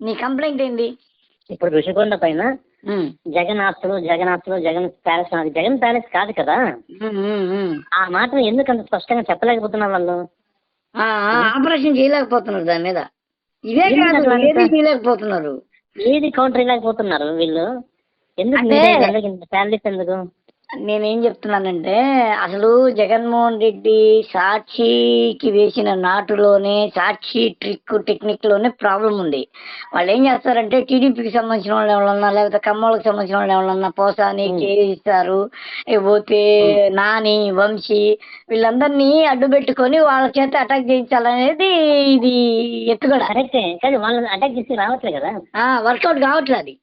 నీ కంప్లైంట్ ఏంది? ఇప్పుడు ఋషికొండ పైన జగన్ ఆస్తులు జగన్ ఆస్తులు జగన్ ప్యాలెస్ జగన్ ప్యాలెస్ కాదు కదా. ఆ మాట ఎందుకు అంత స్పష్టంగా చెప్పలేకపోతున్నారు వాళ్ళు? ఆపరేషన్ చేయలేకపోతున్నారు దాని మీద. ఇదే కాదు ఏది? చేయలేకపోతున్నారు? ఏది కౌంటర్ ఇవ్వలేకపోతున్నారు వీళ్ళు? ఎందుకు ప్యాలెస్ ఎందుకు? నేనేం చెప్తున్నానంటే అసలు జగన్మోహన్ రెడ్డి సాక్షికి వేసిన నాటులోనే సాక్షి ట్రిక్ టెక్నిక్లోనే ప్రాబ్లం ఉంది. వాళ్ళు ఏం చేస్తారంటే టీడీపీకి సంబంధించిన వాళ్ళు ఎవరన్నా లేకపోతే కమ్మోళ్ళకి సంబంధించిన వాళ్ళు ఎవరన్నా పోసాని. చేయిస్తారు ఇకపోతే నాని వంశీ వీళ్ళందరినీ అడ్డు పెట్టుకొని వాళ్ళ చేత అటాక్ చేయించాలనేది ఇది ఎత్తుగడ. కరెక్టే కానీ వాళ్ళు అటాక్ చేసి రావట్లే కదా? వర్కౌట్ కావట్లేదు అది.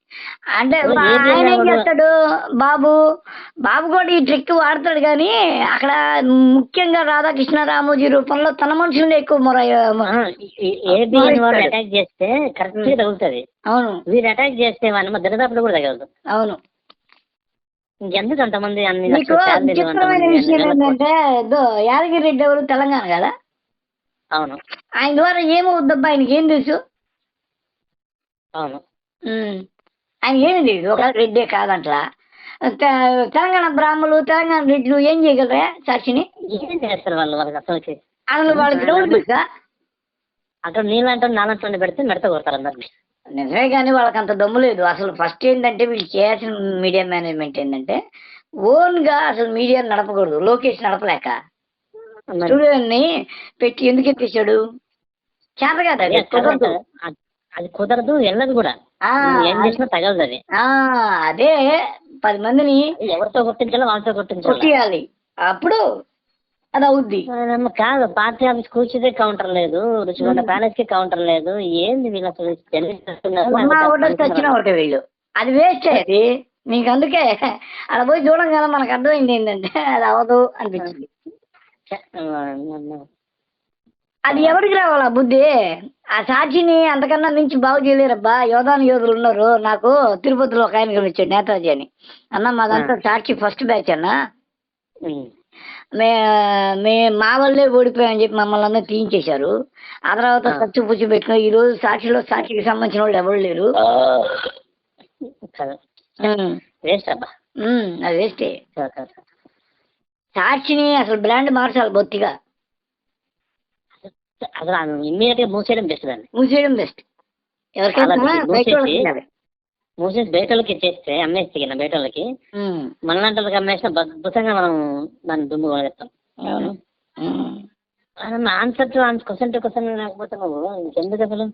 అంటే ఆయన ఏం చేస్తాడు బాబు బాబు కూడా ఈ ట్రిక్ వాడతాడు కానీ అక్కడ ముఖ్యంగా రాధాకృష్ణ రామోజీ రూపంలో తన మనుషుల్ని ఎక్కువ మొర వాళ్ళు. అటాక్ చేస్తే కరెక్ట్గా. తగులుతుంది. అవును. వీరు అటాక్ చేస్తే వాడిని దరిదాపులు కూడా తగలదు అవును. ఇంకెందుకు అంతమంది అన్ని విచిత్రమైన విషయం? ఏంటంటే యాదగిరి రెడ్డి ఎవరు తెలంగాణ కదా? అవును. ఆయన ద్వారా ఏమవుద్దబ్బా ఆయనకి ఏం తెలుసు? అవును. ఆయన ఏమి తెలియదు ఒక రెడ్డే కాదంట్లా. తెలంగాణ బ్రాహ్మణులు తెలంగాణ రెడ్లు ఏం చేయగలరా సాక్షిని? ఏం చేస్తారు వాళ్ళు వాళ్ళకి అసలు అసలు వాళ్ళకి గ్రౌండ్ తెలుసా అక్కడ నీళ్ళంటే నాలంటే పెడితే మెడత కొడతారు అందరినీ. నిజమే కానీ వాళ్ళకి అంత దమ్ము లేదు. అసలు ఫస్ట్ ఏంటంటే వీళ్ళు చేయాల్సిన మీడియా మేనేజ్మెంట్ ఏంటంటే ఓన్గా అసలు మీడియా నడపకూడదు. లోకేష్ నడపలేక. స్టూడియోని పెట్టి ఎందుకు ఎత్తేసాడు చేత కాదు. అది కుదరదు వెళ్ళదు కూడా. ఏం చేసినా తగలదు అది. అదే పది మందిని ఎవరితో కొట్టించాలో వాళ్ళతో కొట్టించాలి? కొట్టియాలి. అప్పుడు అది అవుద్ది. కాదు పార్టీ ఆఫీస్ కూర్చుదే కౌంటర్ లేదు రుచిగొండ ప్యాలెస్కి కౌంటర్ లేదు. ఏంది వీళ్ళు అసలు వీళ్ళు అది వేస్ట్ అది. నీకు అందుకే అక్కడ పోయి చూడంగానే మనకు అర్థమైంది ఏంటంటే అది అవ్వదు అనిపించింది. అది ఎవరికి రావాలా బుద్ధి? ఆ సాక్షిని అంతకన్నా మించి బాగు చేయలేరబ్బా. యోధాను యోధులు ఉన్నారు. నాకు తిరుపతిలో ఒక ఆయన వచ్చాడు నేతాజీ అని. అన్న మాదంతా సాక్షి ఫస్ట్ బ్యాచ్ అన్న. మే మే మా వల్లే ఓడిపోయామని చెప్పి మమ్మల్ని అందరూ తీయించేశారు. ఆ తర్వాత. ఖర్చు పుచ్చు పెట్టిన. ఈ రోజు సాక్షిలో సాక్షికి సంబంధించిన వాళ్ళు ఎవరు లేరు. వేస్ట్ అబ్బా. అది వేస్టే. సాక్షిని అసలు బ్రాండ్ మార్చాలి బొత్తిగా. అసలు ఇమ్మీడియట్గా మూసేయడం బెస్ట్ దాన్ని. మూసేయడం బెస్ట్. ఎవరికైనా అలా బయట మూసేసి- వాళ్ళకి. మూసేసి ఇచ్చేస్తే అమ్మేస్తే కింద బయటోళ్ళకి ఉమ్, మనలాంటి అమ్మేస్తే అద్భుతంగా మనం దాన్ని దుమ్ము ఉమ్. Answer to answer question to question లేకపోతే నువ్వు ఇంకెందుకు అసలు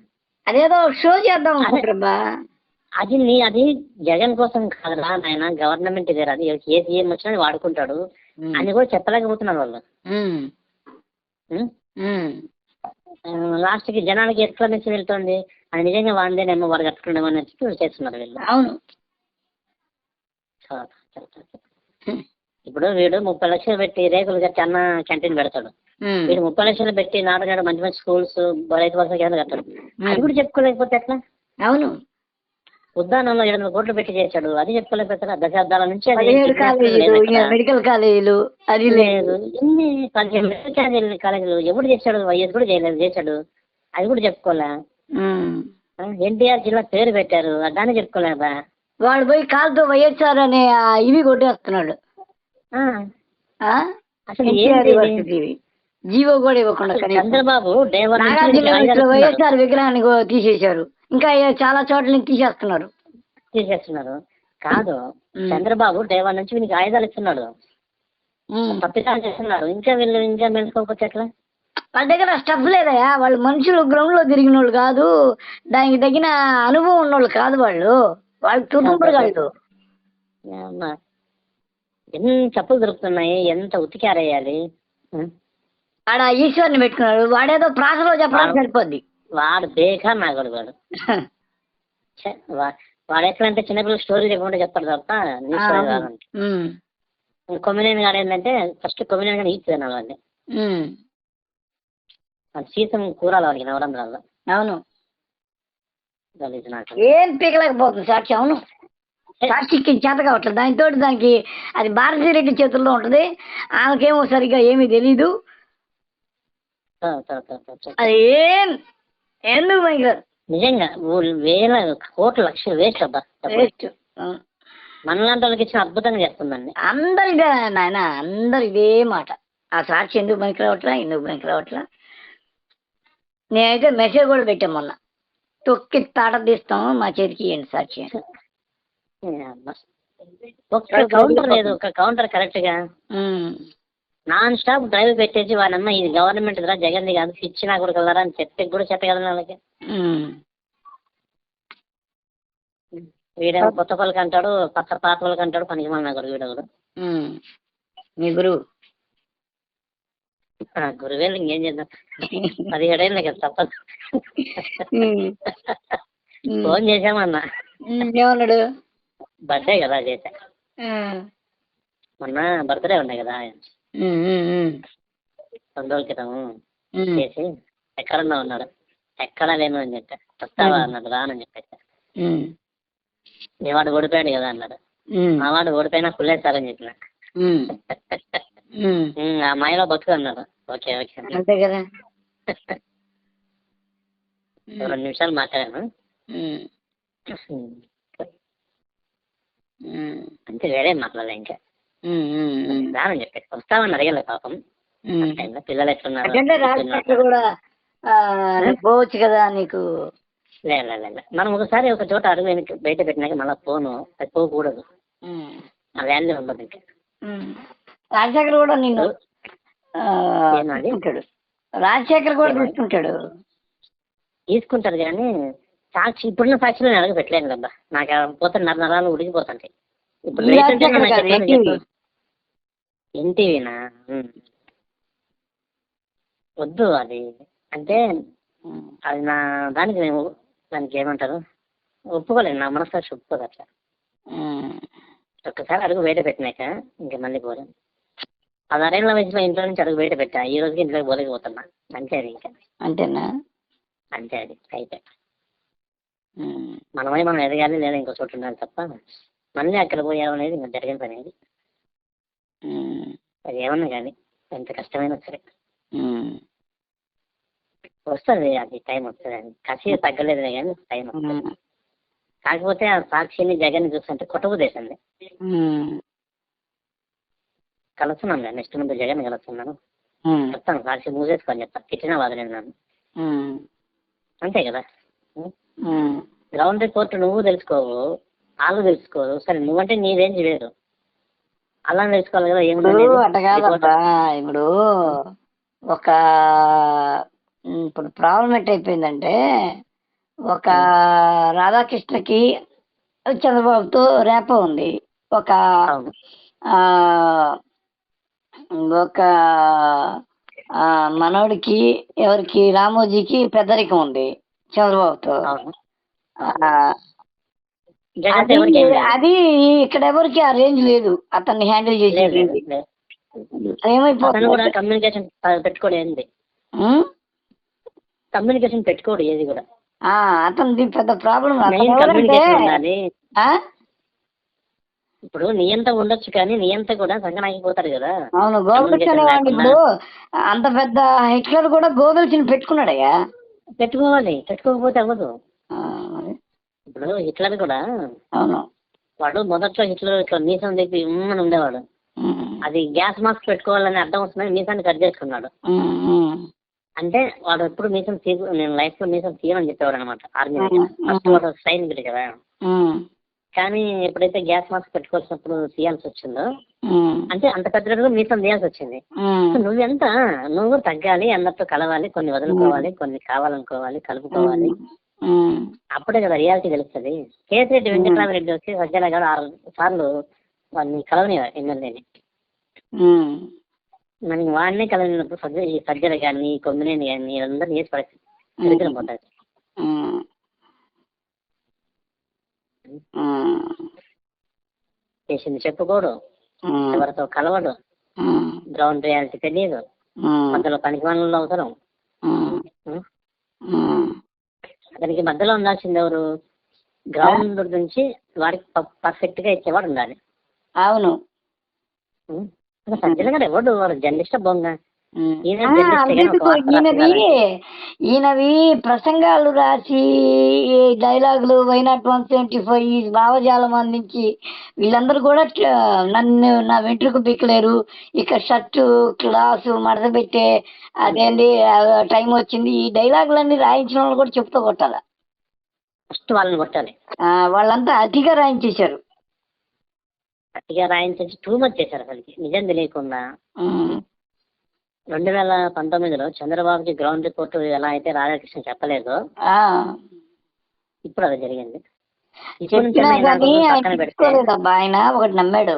అదేదో షో చేద్దాం అది. నీ అది జగన్ కోసం కాదురా నాయన గవర్నమెంట్ ఇదే అది ఏ సీఎం వచ్చినా వాడుకుంటాడు అని కూడా చెప్పలేకపోతున్నారు వాళ్ళు. లాస్ట్కి జనాలకి ఎట్లా నుంచి వెళ్తుంది? అది నిజంగా వాందేనేమో వాడు కట్టుకుండేమో అని చెప్పి చేస్తున్నారు వీళ్ళు. అవును. ఇప్పుడు వీడు ముప్పై లక్షలు పెట్టి రేకులు కట్టి అన్న క్యాంటీన్ పెడతాడు. వీడు ముప్పై లక్షలు పెట్టి నాటగాడు మంచి మంచి స్కూల్స్ రైతు భరోసా కేంద్రం కట్టాడు. అది కూడా చెప్పుకోలేకపోతే ఎట్లా? అవును. ఉద్దానంలో ఏడు వందల కోట్లు పెట్టి చేశాడు. అది చెప్పుకోలేకపోతే దశాబ్దాల నుంచి. మెడికల్ కాలేజీలు అది లేదు. ఇన్ని మెడికల్ కాలేజీలు కాలేజీలు ఎప్పుడు చేశాడు? వైఎస్ కూడా చేయలేదు. చేశాడు. అది కూడా చెప్పుకోలే. ఎన్టీఆర్ జిల్లా పేరు పెట్టారు. దాన్ని చెప్పుకోలేదా వాడు పోయి కాలుతో వైఎస్ఆర్ అనే ఇవి కొట్టేస్తున్నాడు. ఆ, ఆ? అసలు. జీవో కూడా ఇవ్వకుండా చంద్రబాబు. వైఎస్ఆర్ విగ్రహాన్ని తీసేశారు. ఇంకా చాలా చోట్ల నుంచి తీసేస్తున్నారు. తీసేస్తున్నారు. కాదు. చంద్రబాబు డే వన్ నుంచి వీనికి ఆయుధాలు ఇస్తున్నాడు. తప్పిదాలు చేస్తున్నారు. ఇంకా వీళ్ళు ఇంకా మెలుసుకోకపోతే ఎట్లా? వాళ్ళ దగ్గర స్టఫ్ లేదయా వాళ్ళు మనుషులు గ్రౌండ్లో తిరిగిన వాళ్ళు కాదు. దానికి తగిన అనుభవం ఉన్నోళ్ళు కాదు వాళ్ళు. వాళ్ళు తుదుంపుడు కాదు. ఎన్ని చెప్పులు దొరుకుతున్నాయి ఎంత ఉతికారేయాలి? ఆడ ఈశ్వర్ని పెట్టుకున్నాడు. వాడేదో ప్రాసలో చెప్పడానికి సరిపోద్ది. వాడు బేకా నా వాడు. వాడు ఎట్లా అంటే చిన్నపిల్లలు స్టోరీ చెప్పకుండా చెప్తాడు తప్ప నీ ఆ, స్టోరీ అవును. కాదంటే ఉమ్. కొమ్మినేని గారు ఏంటంటే ఫస్ట్ కొమ్మినేని గారు ఈచ్ తినాలి. అది సీసం కూరాలి వాడికి నవరంధ్రాల్లో. అవును. ఏం పీకలేకపోతుంది సాక్షి అవును. సాక్షికి చేత కావట్లేదు. దానితో దానికి అది భారతీరెడ్డి చేతుల్లో ఉంటుంది. ఆమెకేమో సరిగ్గా ఏమీ తెలీదు. అది ఏం ఎందుకు పనికిరాదు నిజంగా వేల కోట్ల లక్షలు వేస్ట్ అబ్బా వేస్ట్. మనలాంటి వాళ్ళకి ఇచ్చిన అద్భుతంగా చేస్తుందండి అందరు నాయన అందరు ఇదే మాట. ఆ సాక్షి ఎందుకు పనికి రావట్లా ఎందుకు పనికి రావట్లా? నేనైతే మెసేజ్ కూడా పెట్టాను మొన్న. తొక్కి తాట తీస్తాం మా చేతికి ఇవ్వండి సాక్షి కౌంటర్ లేదు ఒక కౌంటర్ కరెక్ట్గా. ఉమ్. నాన్ స్టాప్ డ్రైవ్ పెట్టేసి వాడమ్మ ఇది గవర్నమెంట్ రా జగన్ కాదు ఇచ్చినా కూడా కలరా అని చెప్పి కూడా చెప్ప కదా వాళ్ళకి. వీడేమో కొత్త వాళ్ళకి అంటాడు పక్క పాత వాళ్ళకి అంటాడు పనికి మన గురు వీడు కూడా. మీ గురువు గురువేలు ఇంకేం చేద్దాం పదిహేడేళ్ళకి కదా తప్పదు. ఫోన్ చేసామన్నా ఉమ్, ఏమన్నాడు బర్త్డే కదా చేశా. మొన్న బర్త్డే ఉండే కదా. రెండు రోజుల క్రితం. చేసి ఎక్కడన్నా ఉన్నాడు ఎక్కడా లేను అని చెప్పా వస్తావా అన్నాడు రానని చెప్పేసి. మీ వాడు ఓడిపోయాడు కదా అన్నాడు. మా వాడు ఓడిపోయినా చెప్పిన ఉమ్. ఉమ్. ఉమ్, ఆ మాయలో బతుకు అన్నాడు ఓకే ఓకే. అంతే కదా రెండు నిమిషాలు మాట్లాడాను. అంతే వేరే మాట్లాడలే ఇంకా. రానని చెప్పేసి వస్తామని అడగలే పాపం. టైంలో పిల్లలు ఎట్లున్నారు కూడా ఆ, పోవచ్చు కదా నీకు లే లే, లే, లే. మనం ఒకసారి ఒక చోట అడుగు వెనక్కి బయట పెట్టినాక మళ్ళీ పోను అది పోకూడదు ఉమ్. ఆ వాల్యూ ఉండదు ఇంకా ఉమ్. రాజశేఖర్ కూడా నిన్ను ఆ, ఏమది? తీసుకుంటాడు రాజశేఖర్ కూడా ఏమది? తీసుకుంటాడు తీసుకుంటారు కానీ సాక్షి ఇప్పుడున్న సాక్షిలో నేను అడుగు పెట్టలేను కదా నాకు ఆ పోతే నర నరాలు ఉడికిపోతుంటాయి ఇప్పుడు ఈ రైతు అంటే రాజశేఖర్ నాకు కాదు, ఎట్లా ఎన్టీవీ. చెప్పు? ఎన్టీవీనా. వద్దు అది. అంటే. అది నా దానికి నేను దానికి ఏమంటారు? ఒప్పుకోలేను నా మనస్సాక్షి ఒప్పుకోదు అట్లా. ఒక్కసారి అడుగు బయట పెట్టినాక ఇంక మళ్ళీ పోలేను పదహారేళ్ళ వయసులో ఇంట్లో నుంచి అడుగు బయట పెట్టా. ఈ రోజుకి ఇంట్లోకి పోలేకపోతున్నా. అంతే అది ఇంకా. అంతేనా? అంతే అది. అయితే. మనమై మనం ఎదగాలి లేదా ఇంకో చోటు ఉండాలి తప్ప మళ్ళీ అక్కడ పోయాం అనేది ఇంకా జరిగిన పని అది. అది ఏమన్నా కానీ ఎంత కష్టమైనా సరే. వస్తుంది అది టైం వస్తుంది అని కసి తగ్గలేదు కానీ టైం వస్తుంది. కాకపోతే ఆ సాక్షిని జగన్ చూస్తుంటే కొట్టబుదేశండి ఉమ్. కలుస్తున్నాను నెక్స్ట్ ముందు జగన్ కలుస్తున్నాను. చెప్తాను సాక్షి మూసేసుకొని చెప్తాను తిట్టినా వదలేదు నన్ను. అంతే కదా. గ్రౌండ్ రిపోర్ట్ నువ్వు తెలుసుకోవు వాళ్ళు తెలుసుకోరు సరే నువ్వంటే నీ రేంజ్ వేరు అలా తెలుసుకోవాలి కదా ఇప్పుడు ఏముంది అట్ట కాదబ్బా. ఇప్పుడు ఒక ఇప్పుడు ప్రాబ్లం ఎట్టయిపోయిందంటే ఒక రాధాకృష్ణకి చంద్రబాబుతో రేప ఉంది. ఒక ఒక ఆ మనోడికి ఎవరికి రామోజీకి పెద్దరికం ఉంది చంద్రబాబుతో. అది ఇక్కడ ఎవరికి ఆ రేంజ్ లేదు. అతన్ని హ్యాండిల్ చేసే లేదు, లేదు, రేంజ్ లేదు. అతను కూడా ఏమైపోతుంది కమ్యూనికేషన్ పెట్టుకోడు ఏంది? ఉమ్? కమ్యూనికేషన్ పెట్టుకోడు ఏది కూడా. అతనిది పెద్ద ప్రాబ్లం ఇప్పుడు నియంత ఉండొచ్చు కానీ నియంత కూడా సంగనాకి పోతారు కదా. అవును లేకుండా. ఇప్పుడు అంత పెద్ద హిట్లర్ కూడా గోబెల్స్ పెట్టుకున్నాడయ్యా? పెట్టుకోవాలి. పెట్టుకోకపోతే అవ్వదు. ఇప్పుడు హిట్లర్ కూడా అవును. వాడు మొదట్లో హిట్లర్ ఇట్లా మీసం దగ్గర ఉమ్మని ఉండేవాడు. అది గ్యాస్ మాస్క్ పెట్టుకోవాలని అర్థం వస్తుందని మీసాన్ని కట్ చేసుకున్నాడు. అంటే వాడు ఎప్పుడు మీసం తీసు నేను లైఫ్లో మీసం తీయమని చెప్పేవాడు అనమాట ఆర్మీ. ఫస్ట్ వాడు సైనికుడు కదా. కానీ ఎప్పుడైతే గ్యాస్ మాస్క్ పెట్టుకోవాల్సినప్పుడు తీయాల్సి వచ్చిందో అంటే అంత పెద్ద మీసం తీయాల్సి వచ్చింది. నువ్వెంత నువ్వు తగ్గాలి అందరితో కలవాలి కొన్ని వదులుకోవాలి కొన్ని కావాలనుకోవాలి కలుపుకోవాలి. అప్పుడే కదా రియాలిటీ తెలుస్తుంది. కేతిరెడ్డి వెంకటరామరెడ్డి వచ్చి సజ్జల గారు ఆరు సార్లు వాడిని కలవని ఎమ్మెల్యేని. మరి వాడిని కలవనప్పుడు సజ్జ ఈ సజ్జల కానీ కొమ్మినేని కానీ అందరినీ చేసి పడేసి దరిద్రం పోతుంది చేసింది చెప్పుకోడు. ఎవరితో కలవడు. గ్రౌండ్ రియాలిటీ తెలియదు. మధ్యలో పనికి పనులు అవసరం అతనికి మధ్యలో ఉండాల్సింది ఎవరు? గ్రౌండ్ నుంచి వాడికి పర్ఫెక్ట్గా ఇచ్చేవాడు ఉండాలి. అవును? అసలు సజ్జల గారు ఎవడు? వాడు జర్నలిస్ట్ బొంగ. ఆ, జర్నలిస్ట్ ఒక వార్త ఈయనవి. ఈయనవి ప్రసంగాలు రాసి ఈ డైలాగులు వైనాట్ వన్ సెవెంటీ ఫైవ్ ఈ భావజాలం అందించి వీళ్ళందరూ కూడా ట- నన్ను నా వెంట్రుకు బిక్కలేరు ఇక షర్టు క్లాసు మడత పెట్టే అదేంటి ఆ, టైం వచ్చింది. ఈ డైలాగులన్నీ రాయించిన వాళ్ళు కూడా చెప్తూ కొట్టాల? ఫస్ట్ వాళ్ళని కొట్టాలి. ఆ, వాళ్ళంతా అతిగా రాయించేశారు. గట్టిగా రాయించేసి టూ మచ్ చేశారు అసలుకి నిజం తెలియకుండా. ఉమ్. రెండు వేల పంతొమ్మిదిలో చంద్రబాబుకి గ్రౌండ్ రిపోర్ట్ ఎలా అయితే రాధాకృష్ణ చెప్పలేదో ఆ. ఇప్పుడు అది జరిగింది. చెప్పినా ఆయన ఒకటి నమ్మాడు.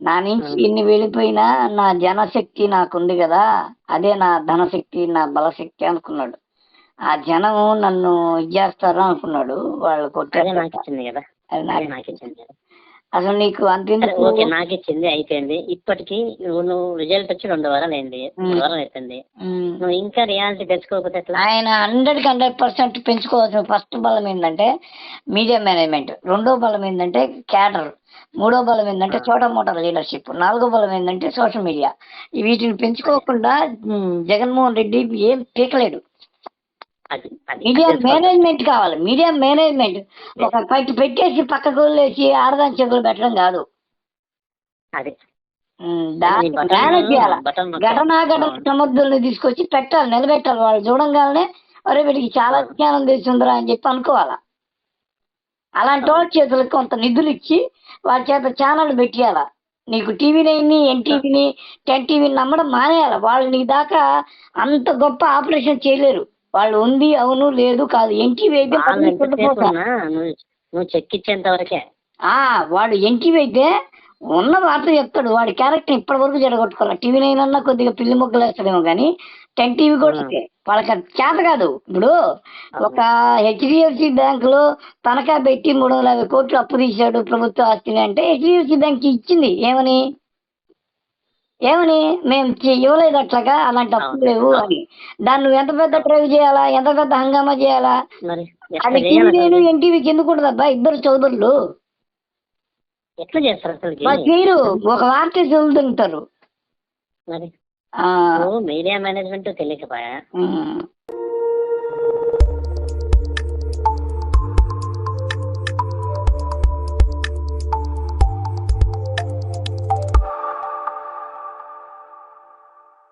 నా నుంచి. ఇన్ని వెళ్ళిపోయినా నా జనశక్తి నాకుంది కదా అదే నా ధనశక్తి నా బలశక్తి అనుకున్నాడు. ఆ జనము నన్ను ఇది చేస్తారు అనుకున్నాడు వాళ్ళు కొట్టారు నాకు ఇచ్చింది కదా. అది నాకు ఇచ్చింది కదా. అసలు నీకు అంతెందుకు ఓకే నాకు ఇచ్చింది అయిపోయింది. ఇప్పటికి నువ్వు నువ్వు రిజల్ట్ వచ్చి రెండు వారాలు అయింది. మూడు. వారాలు ఉమ్. నువ్వు ఇంకా రియాలిటీ తెచ్చుకోకపోతే ఎట్లా? ఆయన హండ్రెడ్కి హండ్రెడ్ పర్సెంట్ పెంచుకోవాల్సిన ఫస్ట్ బలం ఏంటంటే మీడియా మేనేజ్మెంట్ రెండో బలం ఏంటంటే క్యాడర్ మూడో బలం ఏంటంటే. చోట మోట లీడర్షిప్ నాలుగో బలం ఏంటంటే సోషల్ మీడియా వీటిని పెంచుకోకుండా జగన్మోహన్ రెడ్డి ఏం పీకలేడు అది మీడియా. మేనేజ్మెంట్ కావాలి. మీడియా మేనేజ్మెంట్ ఒక పట్టి పెట్టేసి పక్కకు వదిలేసి ఆడదాని చెవులు పెట్టడం కాదు. అది. దాన్ని మేనేజ్ చేయాలి. సమర్థుల్ని తీసుకొచ్చి పెట్టాలి నిలబెట్టాలి. వాళ్ళు చూడంగానే అరే వీడికి చాలా. జ్ఞానం తెలిసిందిరా అని చెప్పి అనుకోవాలా? అలాంటి వాళ్ళ చేతులకు కొంత నిధులు ఇచ్చి వాళ్ళ చేత ఛానల్ పెట్టియాల? నీకు టీవీ నైన్ని ఎన్టీవీని టెన్ టీవీని నమ్మడం మానేయాలి? వాళ్ళు నీ దాకా అంత గొప్ప ఆపరేషన్ చేయలేరు. వాళ్ళు ఉంది అవును లేదు కాదు. ఎన్టీవీ అయితే నువ్వు వరకే. ఆ వాడు ఎన్టీవీ అయితే ఉన్న వార్త చెప్తాడు. వాడి క్యారెక్టర్ ఇప్పటి వరకు జరగొట్టుకోవాలి టీవీ నైన్ అన్నా కొద్దిగా పిల్లి మొక్కలు వేస్తాడేమో కానీ టెన్ టీవీ కూడా. వాళ్ళకి అది చేత కాదు. ఇప్పుడు ఒక హెచ్డిఎఫ్సి బ్యాంకులో తనఖా పెట్టి మూడు వందల యాభై కోట్లు అప్పు తీశాడు ప్రభుత్వ ఆస్తిని అంటే హెచ్డిఎఫ్సి బ్యాంక్ ఇచ్చింది. ఏమని? ఏమని? మేము ఇవ్వలేదు అట్లాగా అలాంటి అప్పు అవును. లేవు అని. దాన్ని నువ్వు ఎంత పెద్ద డ్రైవ్ చేయాలా? ఎంత పెద్ద హంగామా చేయాలా? మరి ఎట్లా అది చేయాలి టీవీ అసలు? ఉండదబ్బా ఇద్దరు చౌదరులు. ఎట్లా చేస్తారు అసలు వాళ్ళు చేయరు. ఒక వార్త చదువుతుంటారు మరి ఆ, నువ్వు మీడియా మేనేజ్మెంట్ తెలియకపోయా? ఉమ్,